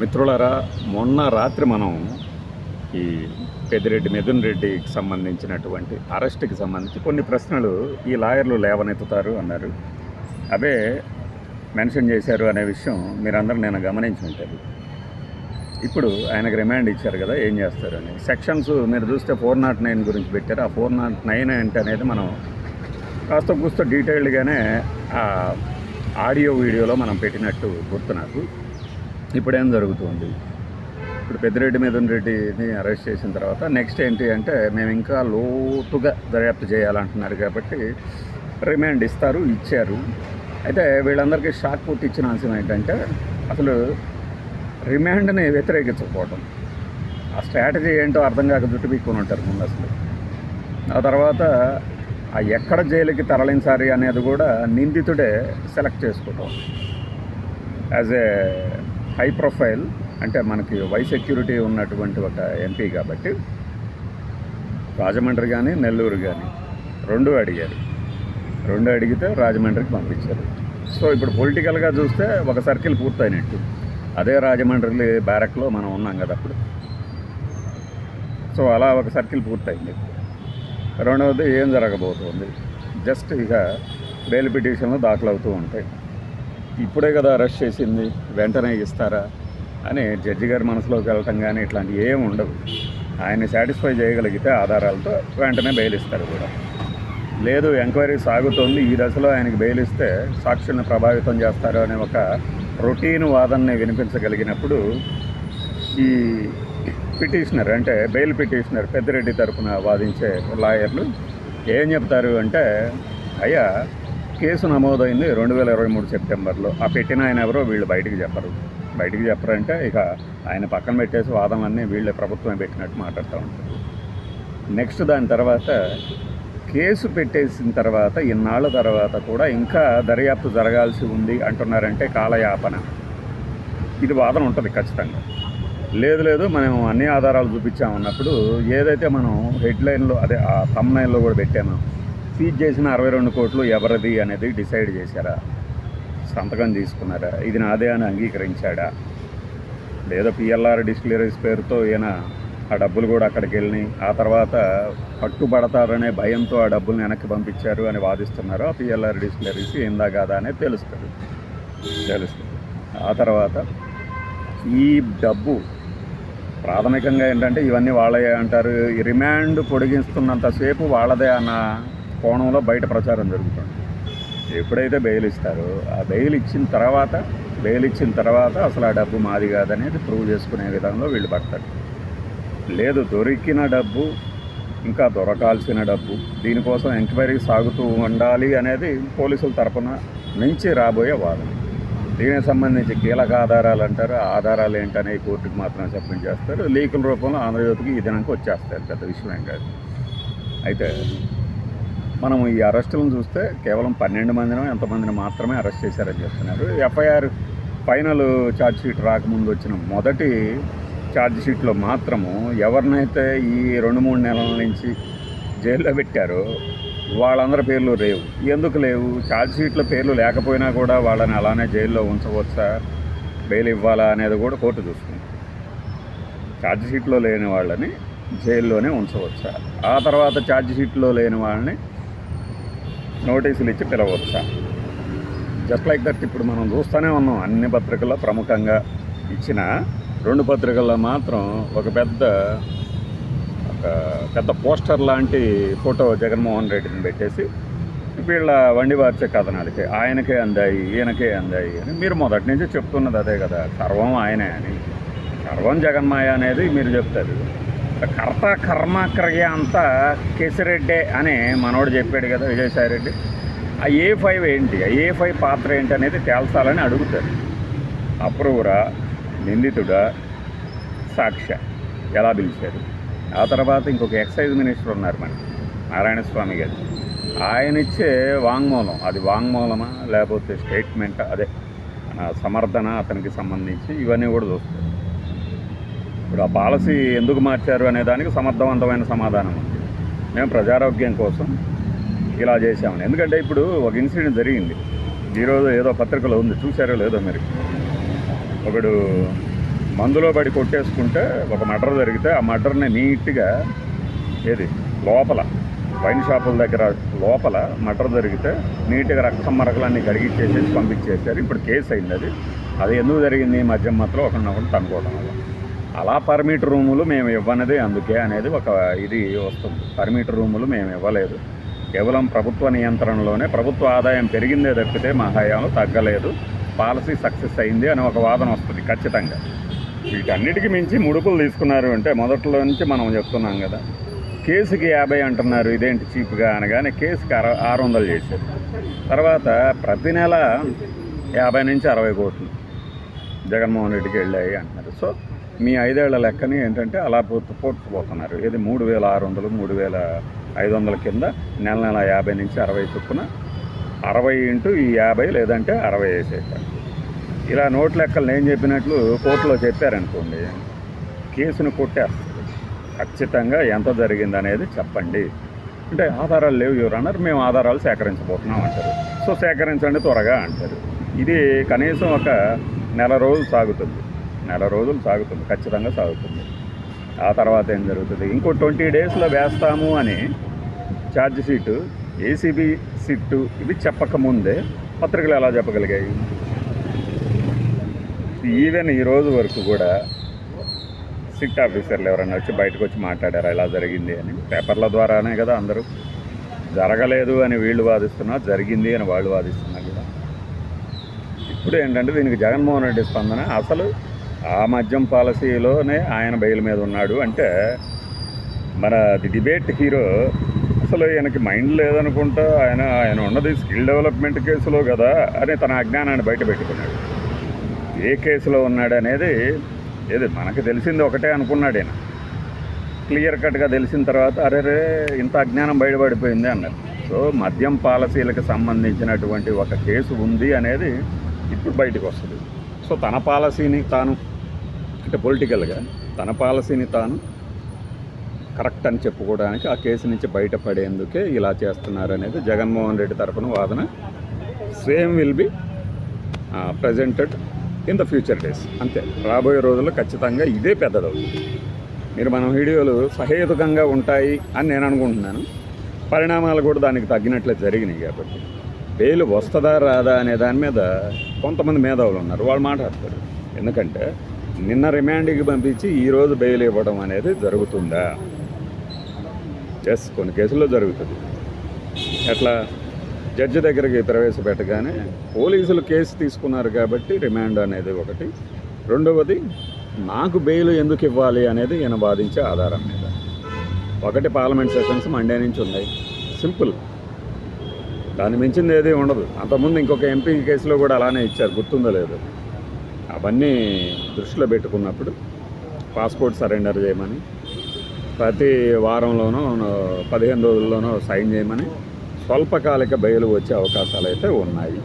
మిత్రులారా మొన్న రాత్రి మనం ఈ పెద్దిరెడ్డి మిథున్ రెడ్డికి సంబంధించినటువంటి అరెస్ట్కి సంబంధించి కొన్ని ప్రశ్నలు ఈ లాయర్లు లేవనెత్తుతారు అన్నారు. అవే మెన్షన్ చేశారు అనే విషయం మీరందరూ నేను గమనించి ఉంటారు ఇప్పుడు ఆయనకు రిమాండ్ ఇచ్చారు కదా ఏం చేస్తారని. సెక్షన్స్ మీరు చూస్తే ఫోర్ నాట్ నైన్ గురించి పెట్టారు. ఆ ఫోర్ నాట్ నైన్ అంటే అనేది మనం కాస్త కూస్త డీటెయిల్డ్గానే ఆ ఆడియో వీడియోలో మనం పెట్టినట్టు గుర్తు నాకు. ఇప్పుడు జరుగుతుంది? ఇప్పుడు పెద్దిరెడ్డి మిథున్ రెడ్డిని అరెస్ట్ చేసిన తర్వాత నెక్స్ట్ ఏంటి అంటే మేము ఇంకా లోతుగా దర్యాప్తు చేయాలంటున్నారు కాబట్టి రిమాండ్ ఇస్తారు ఇచ్చారు. అయితే వీళ్ళందరికీ షాక్ పుట్టించిన అంశం ఏంటంటే అసలు రిమాండ్ని వ్యతిరేకించకపోవడం ఆ స్ట్రాటజీ ఏంటో అర్థం కాక జుట్టు పీక్కొని ఉంటారు ముందు అసలు ఆ తర్వాత ఆ ఎక్కడ జైలుకి తరలించాలి అనేది కూడా నిందితుడే సెలెక్ట్ చేసుకోవటం. యాజ్ ఏ హై ప్రొఫైల్ అంటే మనకి వై సెక్యూరిటీ ఉన్నటువంటి ఒక ఎంపీ కాబట్టి రాజమండ్రి కానీ నెల్లూరు కానీ రెండు అడిగారు. రెండు అడిగితే రాజమండ్రికి పంపించారు. సో ఇప్పుడు పొలిటికల్గా చూస్తే ఒక సర్కిల్ పూర్తయినట్టు. అదే రాజమండ్రి బ్యారక్లో మనం ఉన్నాం కదా అప్పుడు. సో అలా ఒక సర్కిల్ పూర్తయింది. రెండవది ఏం జరగబోతుంది? జస్ట్ ఇక బెయిల్ పిటిషన్లు దాఖలు అవుతూ ఉంటాయి. ఇప్పుడే కదా అరెస్ట్ చేసింది వెంటనే ఇస్తారా అని జడ్జి గారి మనసులోకి వెళ్ళటం కానీ ఇట్లాంటివి ఏమి ఉండవు. ఆయన్ని సాటిస్ఫై చేయగలిగితే ఆధారాలతో వెంటనే బెయిల్ ఇస్తారు కూడా. లేదు ఎంక్వైరీ సాగుతోంది ఈ దశలో ఆయనకి బెయిల్ ఇస్తే సాక్షుల్ని ప్రభావితం చేస్తారు అనే ఒక రొటీన్ వాదనని వినిపించగలిగినప్పుడు ఈ పిటిషనర్ అంటే బెయిల్ పిటిషనర్ పెద్దిరెడ్డి తరఫున వాదించే లాయర్లు ఏం చెప్తారు అంటే అయ్యా కేసు నమోదైంది రెండు వేల ఇరవై మూడు సెప్టెంబర్లో. ఆ పెట్టిన ఆయన ఎవరో వీళ్ళు బయటికి చెప్పరు. బయటికి చెప్పరంటే ఇక ఆయన పక్కన పెట్టేసి వాదనలన్నీ వీళ్ళే ప్రభుత్వమే పెట్టినట్టు మాట్లాడుతూ ఉంటారు. నెక్స్ట్ దాని తర్వాత కేసు పెట్టేసిన తర్వాత ఇన్నాళ్ళ తర్వాత కూడా ఇంకా దర్యాప్తు జరగాల్సి ఉంది అంటున్నారంటే కాలయాపన. ఇది వాదన ఉంటుంది ఖచ్చితంగా. లేదు లేదు మనం అన్ని ఆధారాలు చూపించామన్నప్పుడు ఏదైతే మనం హెడ్లైన్లో అదే ఆ తమ్నైన్లో కూడా పెట్టామో సీజ్ చేసిన అరవై రెండు కోట్లు ఎవరిది అనేది డిసైడ్ చేశారా? సంతకం తీసుకున్నారా? ఇది నాదే అని అంగీకరించాడా? లేదా పిఎల్ఆర్ డిస్టిలరీస్ పేరుతో ఈయన ఆ డబ్బులు కూడా అక్కడికి వెళ్ళినాయి? ఆ తర్వాత పట్టుబడతారనే భయంతో ఆ డబ్బులు వెనక్కి పంపించారు అని వాదిస్తున్నారు? ఆ పిఎల్ఆర్ డిస్టిలరీస్ ఏందా కాదా అనేది తెలుస్తుంది. తెలుస్తుంది. ఆ తర్వాత ఈ డబ్బు ప్రాథమికంగా ఏంటంటే ఇవన్నీ వాళ్ళే అంటారు. రిమాండ్ పొడిగిస్తున్నంతసేపు వాళ్ళదే అన్న కోణంలో బయట ప్రచారం జరుగుతుంది. ఎప్పుడైతే బెయిల్ ఇస్తారో ఆ బెయిల్ ఇచ్చిన తర్వాత బెయిల్ ఇచ్చిన తర్వాత అసలు ఆ డబ్బు మాది కాదనేది ప్రూవ్ చేసుకునే విధంలో వీళ్ళు పడతారు. లేదు దొరికిన డబ్బు ఇంకా దొరకాల్సిన డబ్బు దీనికోసం ఎంక్వైరీ సాగుతూ ఉండాలి అనేది పోలీసుల తరపున నుంచి రాబోయే వాదన. దీనికి సంబంధించి కీలక ఆధారాలు అంటారు. ఆధారాలు ఏంటనే కోర్టుకు మాత్రం సబ్మిట్ చేస్తారు. లీకుల రూపంలో ఆంధ్రజ్యోతికి ఈ దినానికి వచ్చేస్తారు. పెద్ద విషయం ఏం కాదు. అయితే మనం ఈ అరెస్టులను చూస్తే కేవలం పన్నెండు మందినో ఎంతమందిని మాత్రమే అరెస్ట్ చేశారని చెప్తున్నారు. ఎఫ్ఐఆర్ ఫైనల్ ఛార్జ్ షీట్ రాకముందు వచ్చిన మొదటి ఛార్జ్ షీట్లో మాత్రము ఎవరినైతే ఈ రెండు మూడు నెలల నుంచి జైల్లో పెట్టారో వాళ్ళందరి పేర్లు లేవు. ఎందుకు లేవు? ఛార్జ్ షీట్లో పేర్లు లేకపోయినా కూడా వాళ్ళని అలానే జైల్లో ఉంచవచ్చా? బెయిల్ ఇవ్వాలా అనేది కూడా కోర్టు చూసుకుంది. ఛార్జ్ షీట్లో లేని వాళ్ళని జైల్లోనే ఉంచవచ్చా? ఆ తర్వాత ఛార్జ్ షీట్లో లేని వాళ్ళని నోటీసులు ఇచ్చి పిలవచ్చా? జస్ట్ లైక్ దట్ ఇప్పుడు మనం చూస్తూనే ఉన్నాం అన్ని పత్రికల్లో ప్రముఖంగా ఇచ్చిన రెండు పత్రికల్లో మాత్రం ఒక పెద్ద ఒక పెద్ద పోస్టర్ లాంటి ఫోటో జగన్మోహన్ రెడ్డిని పెట్టేసి వీళ్ళ వండి వార్చే కథనాలకి ఆయనకే అందాయి ఈయనకే అందాయి అని మీరు మొదటి నుంచి చెప్తున్నది అదే కదా సర్వం ఆయనే అని. సర్వం జగన్మాయ అనేది మీరు చెప్తారు. కర్త కర్మ క్రియ అంతా కేసిరెడ్డే అని మనోడు చెప్పాడు కదా విజయసాయి రెడ్డి ఆ ఏ ఫైవ్ ఏంటి? ఆ ఏ ఫైవ్ పాత్ర ఏంటి అనేది తేల్చాలని అడుగుతారు అప్రూవరా నిందితుడా సాక్ష్య ఎలా పిలిచారు? ఆ తర్వాత ఇంకొక ఎక్సైజ్ మినిస్టర్ ఉన్నారు మనకి నారాయణ స్వామి గారు. ఆయన ఇచ్చే వాంగ్మూలం అది వాంగ్మూలమా లేకపోతే స్టేట్మెంట్? అదే సమర్థన అతనికి సంబంధించి ఇవన్నీ కూడా చూస్తారు ఇప్పుడు ఆ పాలసీ ఎందుకు మార్చారు అనే దానికి సమర్థవంతమైన సమాధానం మేము ప్రజారోగ్యం కోసం ఇలా చేసామని ఎందుకంటే ఇప్పుడు ఒక ఇన్సిడెంట్ జరిగింది. ఈరోజు ఏదో పత్రికలో ఉంది. చూసారో లేదో మరి. ఒకడు మందులో పడి కొట్టేసుకుంటే ఒక మర్డర్ జరిగితే ఆ మర్డర్ని నీట్గా ఏది? లోపల వైన్ షాపుల దగ్గర లోపల మర్డర్ జరిగితే నీట్గా రక్తం మరకలన్నీ కడిగిచ్చేసేసి పంపించేశారు. ఇప్పుడు కేసు అయింది అది. అది ఎందుకు జరిగింది మధ్య మాత్రం ఒకరినొకరు తనుకోవడం వల్ల. అలా పర్మిట్ రూములు మేము ఇవ్వనది అందుకే అనేది ఒక ఇది వస్తుంది. పర్మిట్ రూములు మేము ఇవ్వలేదు. కేవలం ప్రభుత్వ నియంత్రణలోనే ప్రభుత్వ ఆదాయం పెరిగిందే తప్పితే మా హయాంలో తగ్గలేదు. పాలసీ సక్సెస్ అయింది అని ఒక వాదన వస్తుంది ఖచ్చితంగా. వీటన్నిటికీ మించి ముడుపులు తీసుకున్నారు అంటే మొదట్లో నుంచి మనం చెప్తున్నాం కదా. కేసుకి యాభై అంటున్నారు ఇదేంటి చీప్గా అనగానే కేసుకి అర ఆరు వందలు చేశారు. తర్వాత ప్రతి నెల యాభై నుంచి అరవై కోట్లు జగన్మోహన్ రెడ్డికి వెళ్ళాయి అంటున్నారు. సో మీ ఐదేళ్ళ లెక్కని ఏంటంటే అలా పోతుపోతున్నారు. ఇది మూడు వేల ఆరు వందలు మూడు వేల ఐదు వందల కింద నెల నెల యాభై నుంచి అరవై చొప్పున అరవై ఇంటూ ఈ యాభై లేదంటే అరవై వేసేసారు ఇలా నోట్ లెక్కలు నేను చెప్పినట్లు కోర్టులో చెప్పారనుకోండి కేసును కొట్టేస్తుంది. ఖచ్చితంగా ఎంత జరిగింది అనేది చెప్పండి. అంటే ఆధారాలు లేవు ఎవరు అన్నారు మేము ఆధారాలు సేకరించబోతున్నాం అంటారు. సో సేకరించండి త్వరగా అంటారు. ఇది కనీసం ఒక నెల రోజులు సాగుతుంది. నెల రోజులు సాగుతుంది ఖచ్చితంగా సాగుతుంది. ఆ తర్వాత ఏం జరుగుతుంది? ఇంకో ట్వంటీ డేస్లో వేస్తాము అని ఛార్జ్ షీటు ఏసీబీ సిట్టు ఇవి చెప్పకముందే పత్రికలు ఎలా చెప్పగలిగాయి? ఈవెన్ ఈ రోజు వరకు కూడా సిట్ ఆఫీసర్లు ఎవరైనా వచ్చి బయటకు వచ్చి మాట్లాడారా? ఇలా జరిగింది అని. పేపర్ల ద్వారానే కదా అందరూ. జరగలేదు అని వీళ్ళు వాదిస్తున్నా జరిగింది అని వాళ్ళు వాదిస్తున్నారు కూడా. ఇప్పుడు ఏంటంటే దీనికి జగన్మోహన్ రెడ్డి స్పందన అసలు ఆ మద్యం పాలసీలోనే ఆయన బయలు మీద ఉన్నాడు అంటే మన ది డిబేట్ హీరో అసలు ఈయనకి మైండ్ లేదనుకుంటా ఆయన ఆయన ఉన్నది స్కిల్ డెవలప్మెంట్ కేసులో కదా అని తన అజ్ఞానాన్ని బయట పెట్టుకున్నాడు. ఏ కేసులో ఉన్నాడు అనేది ఏది మనకు తెలిసింది ఒకటే అనుకున్నాడు ఆయన క్లియర్ కట్గా తెలిసిన తర్వాత అరే రే ఇంత అజ్ఞానం బయటపడిపోయింది అన్నారు. సో మద్యం పాలసీలకు సంబంధించినటువంటి ఒక కేసు ఉంది అనేది ఇప్పుడు బయటకు వస్తుంది. సో తన పాలసీని తాను అంటే పొలిటికల్గా తన పాలసీని తాను కరెక్ట్ అని చెప్పుకోవడానికి ఆ కేసు నుంచి బయటపడేందుకే ఇలా చేస్తున్నారు అనేది జగన్మోహన్ రెడ్డి తరపున వాదన. Same will be presented in the future days అంతే. రాబోయే రోజుల్లో ఖచ్చితంగా ఇదే పెద్దదవుతుంది. మీరు మన వీడియోలు సహేతుకంగా ఉంటాయి అని నేను అనుకుంటున్నాను. పరిణామాలు కూడా దానికి తగ్గినట్లే జరిగినాయి కాబట్టి. బెయిల్ వస్తుందా రాదా అనే దాని మీద కొంతమంది మేధావులు ఉన్నారు. వాళ్ళు మాట్లాడతారు. ఎందుకంటే నిన్న రిమాండ్కి పంపించి ఈరోజు బెయిల్ ఇవ్వడం అనేది జరుగుతుందా? ఎస్ కొన్ని కేసుల్లో జరుగుతుంది. ఎట్లా? జడ్జి దగ్గరికి ప్రవేశపెట్టగానే పోలీసులు కేసు తీసుకున్నారు కాబట్టి రిమాండ్ అనేది ఒకటి. రెండవది నాకు బెయిల్ ఎందుకు ఇవ్వాలి అనేది ఈయన వాదించే ఆధారం మీద. ఒకటి పార్లమెంట్ సెషన్స్ మండే నుంచి ఉన్నాయి. సింపుల్. దాన్ని మించింది ఏది ఉండదు. అంతకుముందు ఇంకొక ఎంపీ కేసులో కూడా అలానే ఇచ్చారు. గుర్తుందో లేదు. అవన్నీ దృష్టిలో పెట్టుకున్నప్పుడు పాస్పోర్ట్ సరెండర్ చేయమని ప్రతి వారంలోనూ పదిహేను రోజుల్లోనూ సైన్ చేయమని స్వల్పకాలిక బయలు వచ్చే అవకాశాలు అయితే ఉన్నాయి.